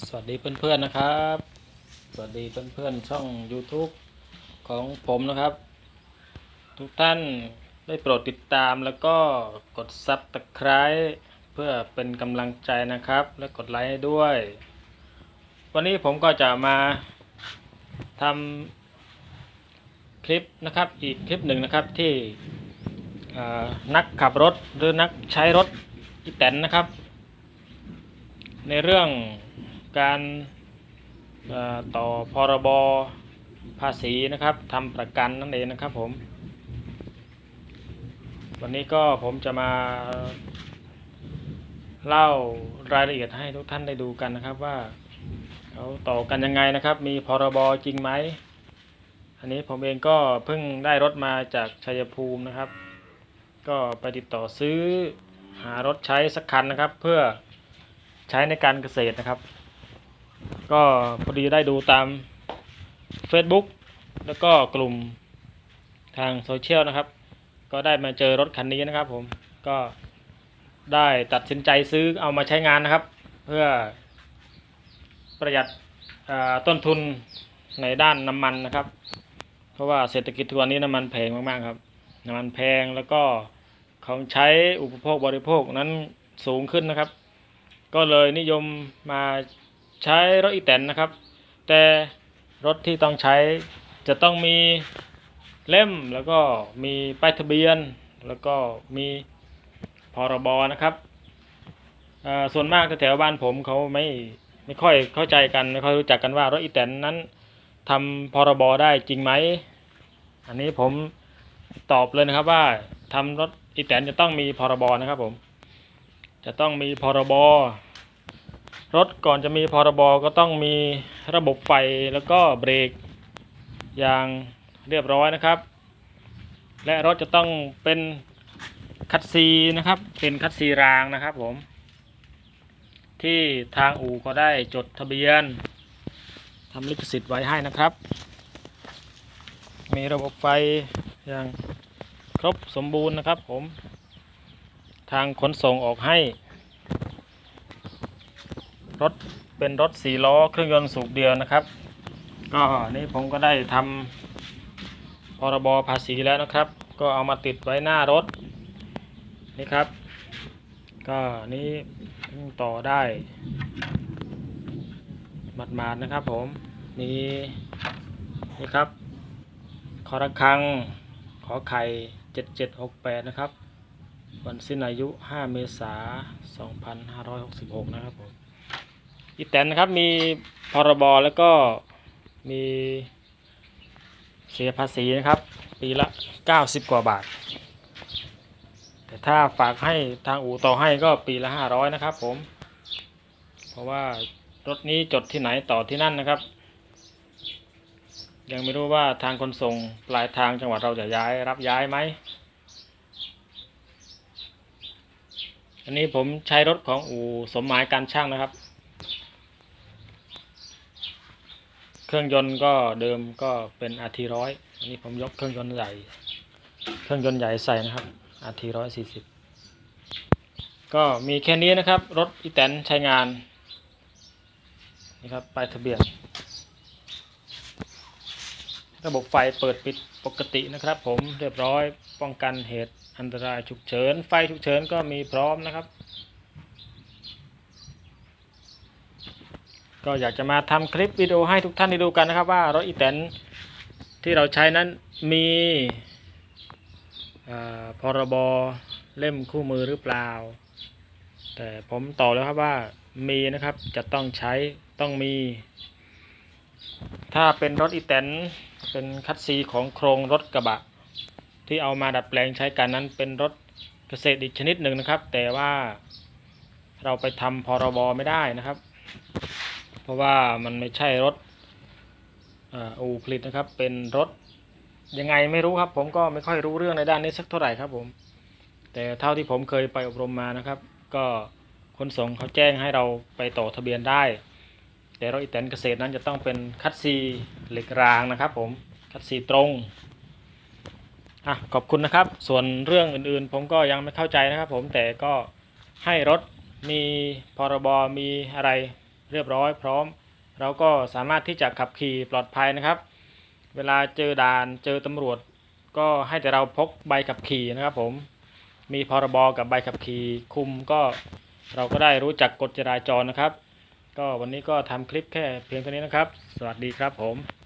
สวัสดีเพื่อนๆนะครับ สวัสดีเพื่อนๆช่อง YouTube ของผมนะครับ ทุกท่านได้โปรดติดตามแล้วก็กดซับตะไคร้เพื่อเป็นกำลังใจนะครับ และกดไลค์ด้วย วันนี้ผมก็จะมาทำคลิปนะครับ อีกคลิปหนึ่งนะครับที่นักขับรถหรือนักใช้รถอีแตนนะครับ ในเรื่อง การต่อพรบภาษีนะครับทำประกันนั่นเองนะครับผมวันนี้ก็ผมจะมาเล่ารายละเอียดให้ทุกท่านได้ดูกันนะครับว่าเขาต่อกันยังไงนะครับ มีพรบจริงไหมอันนี้ผมเองก็เพิ่งได้รถมาจากชัยภูมินะครับ ก็ไปติดต่อซื้อหารถใช้สักคันนะครับ เพื่อใช้ในการเกษตรนะครับ ก็พอดีได้ดูตาม Facebook แล้วก็กลุ่มทางโซเชียลนะครับ ก็ได้มาเจอรถคันนี้นะครับ ผมก็ได้ตัดสินใจซื้อเอามาใช้งานนะครับ เพื่อประหยัดต้นทุนในด้านน้ำมันนะครับ เพราะว่าเศรษฐกิจทุกวันนี้น้ำมันแพงมากๆครับ น้ำมันแพงแล้วก็ของใช้อุปโภคบริโภคนั้นสูงขึ้นนะครับ ก็เลยนิยมมา ใช้รถอีแตนนะครับ แต่รถที่ต้องใช้จะต้องมีเล่มแล้วก็มีป้ายทะเบียน แล้วก็มีพรบนะครับส่วนมากแถวบ้านผมเขาไม่ไม่ค่อยเข้าใจกันไม่ค่อยรู้จักกันว่ารถอีแตนนั้นทำพรบได้จริงไหม อันนี้ผมตอบเลยนะครับว่าทำรถอีแตนจะต้องมีพรบนะครับผม จะต้องมีพรบ รถก่อนจะมีพรบก็ต้องมีระบบไฟแล้วก็เบรกอย่างเรียบร้อยนะครับ และรถจะต้องเป็นคัดซีนะครับ เป็นคัดซีรางนะครับผม ที่ทางอู่ก็ได้จดทะเบียนทำลิขสิทธิ์ไว้ให้นะครับ มีระบบไฟอย่างครบสมบูรณ์นะครับผม ทางขนส่งออกให้ รถเป็นรถสี่ล้อเครื่องยนต์สูบเดียวนะครับ ก็นี่ผมก็ได้ทำพรบภาษีแล้วนะครับ ก็เอามาติดไว้หน้ารถนี่ครับ ก็นี้ต่อได้หมาดๆนะครับผมนี่นี่ครับขอระฆังขอไข่7768นะครับ วันสิ้นอายุ5เมษายน2566นะครับผม อีแตนนะครับมีพรบแล้วก็มีเสียภาษีนะครับ ปีละ 90 กว่าบาท แต่ถ้าฝากให้ทางอู่ต่อให้ก็ปีละ 500 นะครับผม เพราะว่ารถนี้จดที่ไหนต่อที่นั่นนะครับ ยังไม่รู้ว่าทางขนส่งปลายทางจังหวัดเราจะย้ายรับย้ายไหมอันนี้ผมใช้รถของอู่สมหมายการช่างนะครับ เครื่องยนต์ก็เดิมก็เป็น RT ร้อยอันนี้ผมยกเครื่องยนต์ใหญ่ เครื่องยนต์ใหญ่ใส่นะครับ RT ร้อยสี่สิบก็มีแค่นี้นะครับ รถอีแตนใช้งานนี่ครับป้ายทะเบียน ระบบไฟเปิดปิดปกตินะครับ ผมเรียบร้อยป้องกันเหตุอันตรายฉุกเฉิน ไฟฉุกเฉินก็มีพร้อมนะครับ ก็อยากจะมาทำคลิปวิดีโอให้ทุกท่านได้ดูกันนะครับ ว่ารถอีแตนที่เราใช้นั้นมีพรบเล่มคู่มือหรือเปล่า แต่ผมตอบแล้วครับว่ามีนะครับจะต้องใช้ต้องมี ถ้าเป็นรถอีแตนเป็นคัดซีของโครงรถกระบะ ที่เอามาดัดแปลงใช้กันนั้นเป็นรถเกษตรอีกชนิดหนึ่งนะครับ แต่ว่าเราไปทำพรบไม่ได้นะครับ เพราะว่ามันไม่ใช่รถอูผลิตนะครับ เป็นรถยังไงไม่รู้ครับ ผมก็ไม่ค่อยรู้เรื่องในด้านนี้สักเท่าไหร่ครับผม แต่เท่าที่ผมเคยไปอบรมมานะครับ ก็ขนส่งเขาแจ้งให้เราไปต่อทะเบียนได้ แต่รถอีแตนเกษตรนั้นจะต้องเป็นคัดซีเหล็กรางนะครับ ผมคัดซีตรงอะขอบคุณนะครับ ส่วนเรื่องอื่นๆ ผมก็ยังไม่เข้าใจนะครับ ผมแต่ก็ให้รถมีพรบมีอะไร เรียบร้อยพร้อม เราก็สามารถที่จะขับขี่ปลอดภัยนะครับ เวลาเจอด่านเจอตำรวจ ก็ให้แต่เราพกใบขับขี่นะครับผมมีพรบกับใบขับขี่คุมก็เราก็ได้รู้จักกฎจราจรนะครับ ก็วันนี้ก็ทำคลิปแค่เพียงเท่านี้นะครับ สวัสดีครับผม